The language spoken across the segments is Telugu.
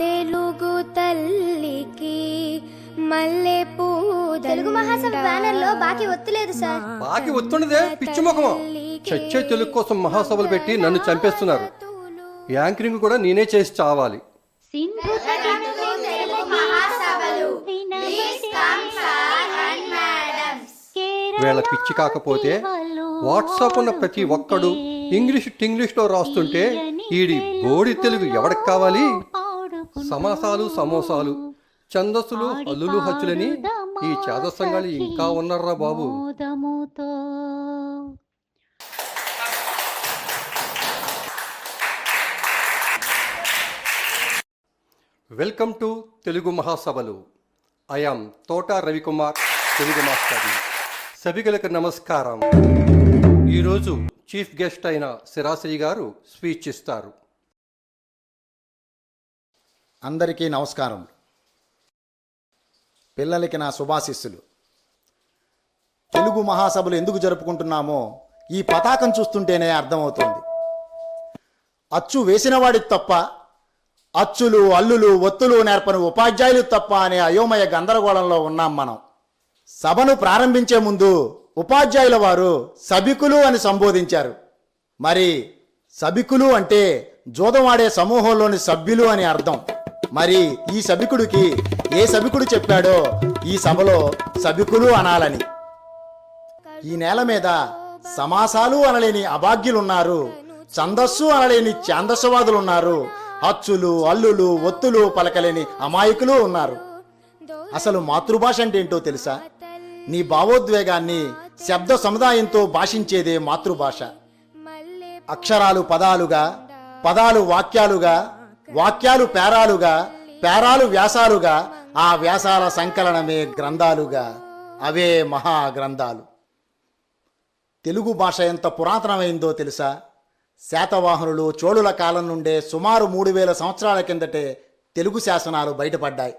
తెలుగు తల్లికి మల్లె తెలుగు మహాసభ బ్యానర్లో బాకీ ఒత్తులేదు సార్. బాకీ ఒత్తుండదే పిచ్చి ముఖం చచ్చే తెలుగు కోసం మహాసభలు పెట్టి నన్ను చంపేస్తున్నారు. యాంకరింగ్ కూడా నేనే చేసి చావాలి. వీళ్ళ పిచ్చి కాకపోతే వాట్సాప్ ఉన్న ప్రతి ఒక్కడు ఇంగ్లీష్ టింగ్లీష్లో రాస్తుంటే ఈడి బోడి తెలుగు ఎవడికి కావాలి? సమాసాలు సమోసాలు. ఛందస్సులు హల్లులు హచ్చులని ఈ చేదస్సంగాళ్ళు ఇంకా ఉన్నారా బాబు. వెల్కమ్ టు తెలుగు మహాసభలు. ఐఆమ్ తోట రవికుమార్ తెలుగు మాస్టర్ సభికులకు నమస్కారం. ఈరోజు చీఫ్ గెస్ట్ అయిన సిరాశ్రీ గారు స్పీచ్ ఇస్తారు. అందరికీ నమస్కారం. పిల్లలకి నా శుభాశిస్సులు. తెలుగు మహాసభలు ఎందుకు జరుపుకుంటున్నామో ఈ పతాకం చూస్తుంటేనే అర్థమవుతుంది. అచ్చు వేసినవాడికి తప్ప అచ్చులు అల్లులు ఒత్తులు నేర్పని ఉపాధ్యాయులు తప్ప అనే అయోమయ గందరగోళంలో ఉన్నాం మనం. సభను ప్రారంభించే ముందు ఉపాధ్యాయుల వారు సభికులు అని సంబోధించారు. మరి సభికులు అంటే జూదమాడే సమూహంలోని సభ్యులు అని అర్థం. మరి ఈ సభికుడికి ఏ సభికుడు చెప్పాడో ఈ సభలో సభికులు అనాలని. ఈ నేల మీద సమాసాలు అనలేని అభాగ్యులున్నారు ఛందస్సు అనలేని ఛాందస్సువాదులున్నారు అచ్చులు అల్లులు ఒత్తులు పలకలేని అమాయకులు ఉన్నారు. అసలు మాతృభాష అంటే ఏంటో తెలుసా? నీ భావోద్వేగాన్ని శబ్ద సముదాయంతో భాషించేదే మాతృభాష. అక్షరాలు పదాలుగా పదాలు వాక్యాలుగా వాక్యాలు పేరాలుగా పేరాలు వ్యాసాలుగా ఆ వ్యాసాల సంకలనమే గ్రంథాలుగా. అవే మహా గ్రంథాలు. తెలుగు భాష ఎంత పురాతనమైందో తెలుసా? శాతవాహనులు చోళుల కాలం నుండే సుమారు మూడు వేల సంవత్సరాల కిందటే తెలుగు శాసనాలు బయటపడ్డాయి.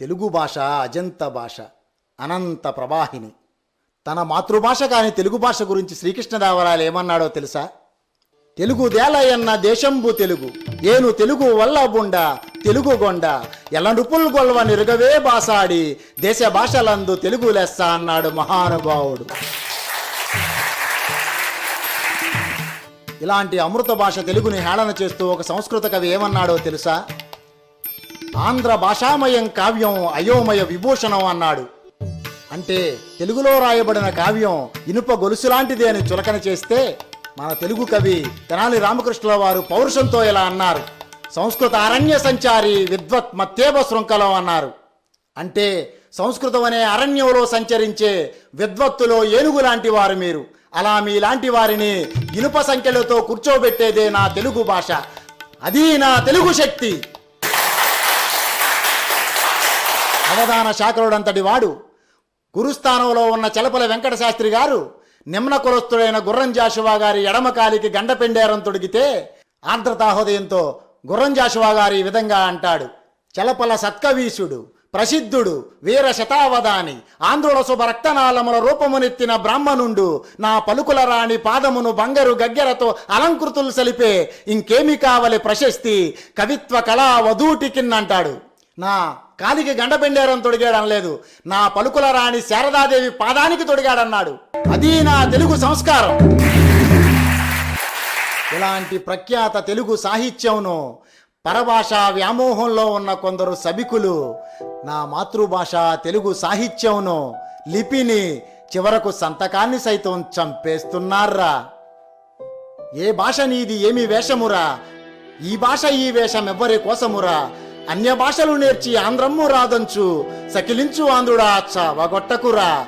తెలుగు భాష అజంత భాష అనంత ప్రవాహిని. తన మాతృభాష కాని తెలుగు భాష గురించి శ్రీకృష్ణదేవరాయలు ఏమన్నాడో తెలుసా? తెలుగు దేలయన్న దేశంబు తెలుగు. ఏను తెలుగు వల్లబుండ తెలుగు గొండ. ఎల్లనుపుల్ గొల్వ నిరుగవే బాసాడి దేశ భాషలందు తెలుగు లెస్స అన్నాడు మహానుభావుడు. ఇలాంటి అమృత భాష తెలుగుని హేళన చేస్తూ ఒక సంస్కృత కవి ఏమన్నాడో తెలుసా? ఆంధ్ర భాషామయం కావ్యం అయోమయ విభూషణం అన్నాడు. అంటే తెలుగులో రాయబడిన కావ్యం ఇనుప గొలుసు లాంటిదే అని చులకన చేస్తే మన తెలుగు కవి తెనాలి రామకృష్ణుల వారు పౌరుషంతో ఇలా అన్నారు? సంస్కృత అరణ్య సంచారి విద్వత్ మత్తేవ శృంఖలం అన్నారు. అంటే సంస్కృతం అనే అరణ్యంలో సంచరించే విద్వత్తులో ఏనుగు లాంటి వారు మీరు. అలా మీలాంటి వారిని ఇనుప సంఖ్యలతో కూర్చోబెట్టేదే నా తెలుగు భాష. అది నా తెలుగు శక్తి. అవధాన శాఖరుడంతటి వాడు. గురుస్థానంలో ఉన్న చలపల వెంకట శాస్త్రి గారు నిమ్న కులస్తుడైన గుర్రం జాషువా గారి ఎడమకాలికి గండపెండేరం తొడిగితే ఆర్ద్రతాహృదయంతో గుర్రం జాషువా గారి ఈ విధంగా అంటాడు. చలపల సత్కవీసుడు ప్రసిద్ధుడు వీర శతావధాని ఆంధ్రుల శుభ రక్తనాళముల రూపమునెత్తిన బ్రాహ్మణుండు నా పలుకుల రాణి పాదమును బంగరు గగ్గెరతో అలంకృతులు సలిపే ఇంకేమి కావలి ప్రశస్తి కవిత్వ కళా వధూటికిన్నంటాడు నా కాలికి గండపెండేరం తొడిగాడనలేదు నా పలుకుల రాణి శారదాదేవి పాదానికి తొడిగాడన్నాడు. అది నా తెలుగు సంస్కారం. ఇలాంటి ప్రఖ్యాత తెలుగు సాహిత్యంను పరభాష వ్యామోహంలో ఉన్న కొందరు సభికులు నా మాతృభాష తెలుగు సాహిత్యంను లిపిని చివరకు సంతకాన్ని సైతం చంపేస్తున్నారా? ఏ భాష నీది ఏమి వేషమురా? ఈ భాష ఈ వేషం ఎవ్వరి కోసమురా? అన్య భాషలు నేర్చి ఆంధ్రమ్ము రాదంచు సకిలించు ఆంధ్రుడా చావగొట్టకురా?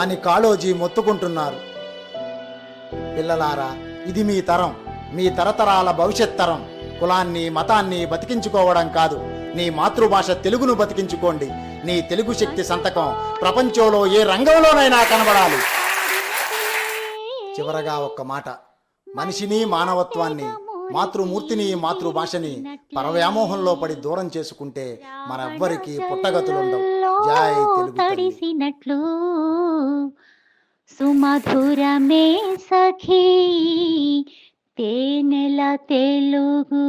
అని కాళోజీ మొత్తుకుంటున్నారు. పిల్లలారా ఇది మీ తరం. మీ తరతరాల భవిష్యత్ తరం. కులాన్ని మతాన్ని బతికించుకోవడం కాదు. నీ మాతృభాష తెలుగును బతికించుకోండి. నీ తెలుగు శక్తి సంతకం ప్రపంచంలో ఏ రంగంలోనైనా కనబడాలి. చివరగా ఒక్క మాట. మనిషిని మానవత్వాన్ని మాతృమూర్తిని మాతృభాషని పరవ్యామోహంలో పడి దూరం చేసుకుంటే మరెవ్వరికీ పుట్టగతులుండవు. తల్లి. తడిసినట్లు సుమధురమే సఖీ తేనెల తెలుగు.